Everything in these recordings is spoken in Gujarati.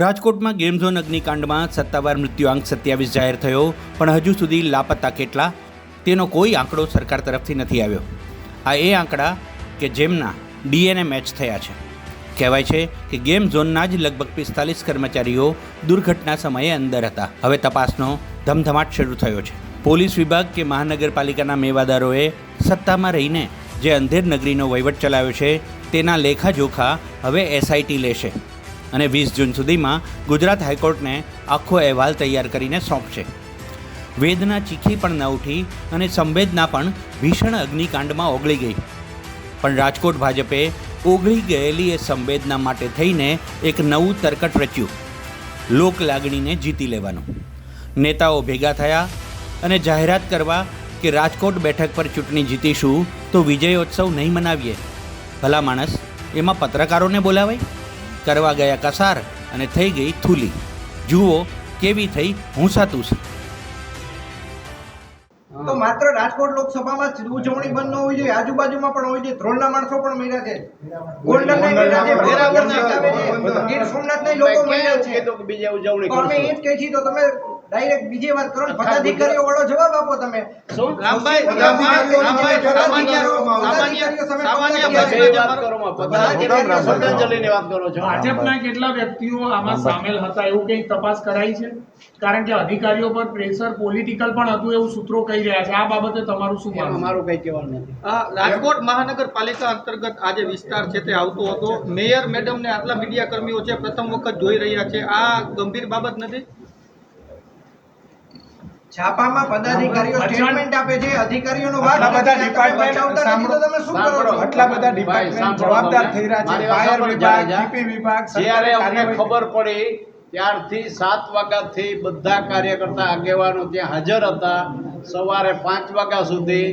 રાજકોટમાં ગેમ ઝોન અગ્નિકાંડમાં સત્તાવાર મૃત્યુઆંક સત્યાવીસ જાહેર થયો, પણ હજુ સુધી લાપતા કેટલા? તેનો કોઈ આંકડો સરકાર તરફથી નથી આવ્યો. આ એ આંકડા કે જેમના ડીએનએ મેચ થયા છે. કહેવાય છે કે ગેમ ઝોનના જ લગભગ પિસ્તાલીસ કર્મચારીઓ દુર્ઘટના સમયે અંદર હતા. હવે તપાસનો ધમધમાટ શરૂ થયો છે. પોલીસ વિભાગ કે મહાનગરપાલિકાના મેવાદારોએ સત્તામાં રહીને જે અંધેર નગરીનો વહીવટ ચલાવ્યો છે, તેના લેખાજોખા હવે એસઆઈટી લેશે. અને વીસ જૂન સુધીમાં ગુજરાત હાઈકોર્ટને આખો અહેવાલ તૈયાર કરીને સોંપશે. વેદના ચીખી પણ ન ઉઠી અને સંવેદના પણ ભીષણ અગ્નિકાંડમાં ઓગળી ગઈ. પણ રાજકોટ ભાજપે ઓગળી ગયેલી એ સંવેદના માટે થઈને એક નવું તરકટ રચ્યું. લોક લાગણીને જીતી લેવાનું. નેતાઓ ભેગા થયા અને જાહેરાત કરવા કે રાજકોટ બેઠક પર ચૂંટણી જીતીશું તો વિજયોત્સવ નહીં મનાવીએ. ભલા માણસ, એમાં પત્રકારોને બોલાવાય? કરવા ગયા કસાર અને થઈ ગઈ થૂલી. જુઓ કેવી થઈ હુંસાતુસ તો માત્ર રાજકોટ લોકસભામાં જ ઉજવણી બંધ ન હોવી જોઈએ આજુબાજુમાં પણ હોવી જોઈએ. ધ્રોલના માણસો પણ મળ્યા છે. ગોંડલના મળ્યા છે વેરાવળના આવે છે. ગીર સોમનાથના લોકો મળ્યા છે. કે ઉજવણી અમે એ જ કહી છીએ તો તમે ડાયરેક્ટ બીજી વાત કરો પદાધિકારીઓ વાળો જવાબ આપો તમે. શું? રામભાઈ, રામભાઈ, સામાન્ય- સામાન્ય પદાધિકારીઓ વાત કરો માં? પદાધિકારીઓ શ્રદ્ધાંજલિની વાત કરો છો. ભાજપના કેટલા વ્યક્તિઓ આમાં સામેલ હતા એવું કંઈક તપાસ કરાઈ છે? કારણ કે અધિકારીઓ પર પ્રેશર પોલિટિકલ પણ હતું એવું સૂત્રો કહી રહ્યા છે. આ બાબતે તમારું શું માનવું? મારું કઈ કહેવાનું નથી. રાજકોટ મહાનગરપાલિકા અંતર્ગત આ જે વિસ્તાર છે તે આવતો હતો. મેયર મેડમ ને આટલા મીડિયા કર્મીઓ છે પ્રથમ વખત જોઈ રહ્યા છે. આ ગંભીર બાબત નથી? છાપામાં પદાધિકારીઓ સ્ટેટમેન્ટ આપે છે અધિકારીઓનો વાત આટલા બધા ડિપાર્ટમેન્ટ સાંભળો. તમે શું કરો છો? આટલા બધા ડિપાર્ટમેન્ટ જવાબદાર થઈ રહ્યા છે. ફાયર વિભાગ જીપી વિભાગ જ્યારે અમને ખબર પડી ત્યારથી સાત વાગ્યાથી બધા કાર્યકર્તા આગેવાનો ત્યાં હાજર હતા. સવારે પાંચ વાગ્યા સુધી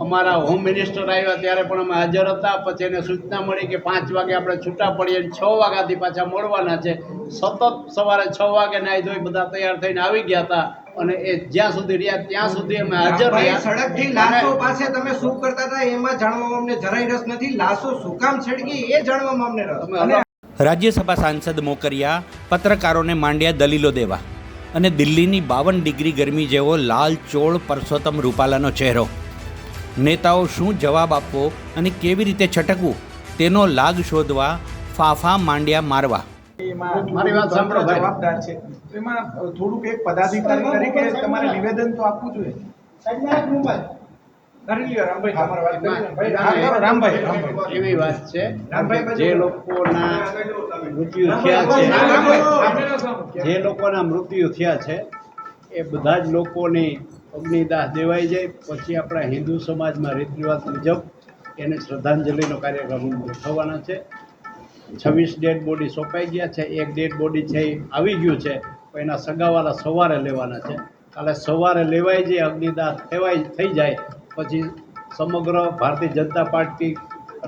અમારા હોમ મિનિસ્ટર આવ્યા ત્યારે પણ અમે હાજર હતા. પછી એને સૂચના મળી કે પાંચ વાગે આપણે છૂટા પડીએ અને છ વાગ્યાથી પાછા મળવાના છે. સતત સવારે છ વાગે નાહી ધોઈ બધા તૈયાર થઈને આવી ગયા હતા. અને એ જ્યાં સુધી રહ્યા ત્યાં સુધી અમે હાજર રહ્યા. સડકથી લાશો પાસે તમે શું કરતા હતા એમાં જાણવામાં અમને જરાય રસ નથી. લાશો શું કામ છડકી એ જાણવામાં અમને રસ. રાજ્યસભા સાંસદ મોકરિયા પત્રકારોને માંડ્યા દલીલો દેવા. અને દિલ્હીની બાવન ડિગ્રી ગરમી જેવો લાલ ચોળ પરસોત્તમ રૂપાલાનો ચહેરો. નેતાઓ શું જવાબ આપવો અને કેવી રીતે છટકવું તેનો લાગ શોધવા ફાફા માંડ્યા મારવા. મારી વાત સાંભળો જવાબદાર છે. તો એમાં થોડુંક એક પદાધિકારી તરીકે તમારે નિવેદન તો આપવું જોઈએ. એવી વાત છે રામભાઈ જે લોકોના મૃત્યુ થયા છે જે લોકોના મૃત્યુ થયા છે એ બધા જ લોકોની અગ્નિદાહ દેવાઈ જાય. પછી આપણા હિન્દુ સમાજમાં રીત રિવાજ મુજબ એને શ્રદ્ધાંજલિનો કાર્યક્રમ ગોઠવવાના છે. છવ્વીસ ડેડ બોડી સોંપાઈ ગયા છે, એક ડેડ બોડી છે એ આવી ગયું છે એના સગાવાળા સવારે લેવાના છે. કાલે સવારે લેવાય જાય અગ્નિદાહ થવાય થઈ જાય. પછી સમગ્ર ભારતીય જનતા પાર્ટી,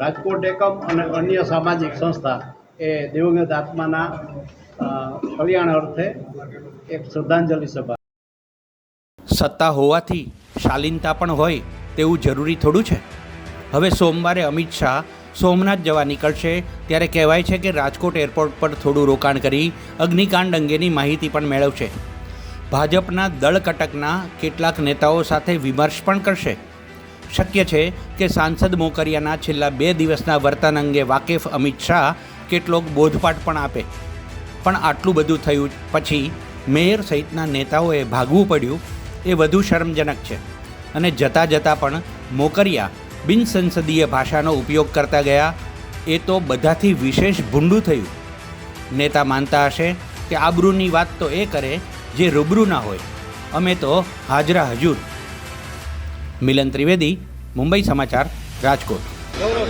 રાજકોટ એકમ અને અન્ય સામાજિક સંસ્થા એ દિવંગત આત્માના કલ્યાણ અર્થે એક શ્રદ્ધાંજલિ સભા. સત્તા હોવાથી શાલીનતા પણ હોય તેવું જરૂરી થોડું છે. હવે સોમવારે અમિત શાહ સોમનાથ જવા નીકળશે. ત્યારે કહેવાય છે કે રાજકોટ એરપોર્ટ પર થોડું રોકાણ કરી અગ્નિકાંડ અંગેની માહિતી પણ મેળવશે. ભાજપના દળકટકના કેટલાક નેતાઓ સાથે વિમર્શ પણ કરશે. શક્ય છે કે સાંસદ મોકરિયાના છેલ્લા બે દિવસના વર્તન અંગે વાકેફ અમિત શાહ કેટલોક બોધપાઠ પણ આપે. પણ આટલું બધું થયું પછી મેયર સહિતના નેતાઓએ ભાગવું પડ્યું. એ વધુ શરમજનક છે. અને જતાં જતાં પણ મોકરિયા બિનસંસદીય ભાષાનો ઉપયોગ કરતા ગયા. એ તો બધાથી વિશેષ ભૂંડું થયું. નેતા માનતા હશે કે આબરૂની વાત તો એ કરે જે રૂબરૂ ના હોય. અમે તો હાજરા હજુર. મિલન ત્રિવેદી, મુંબઈ સમાચાર, રાજકોટ. બોલો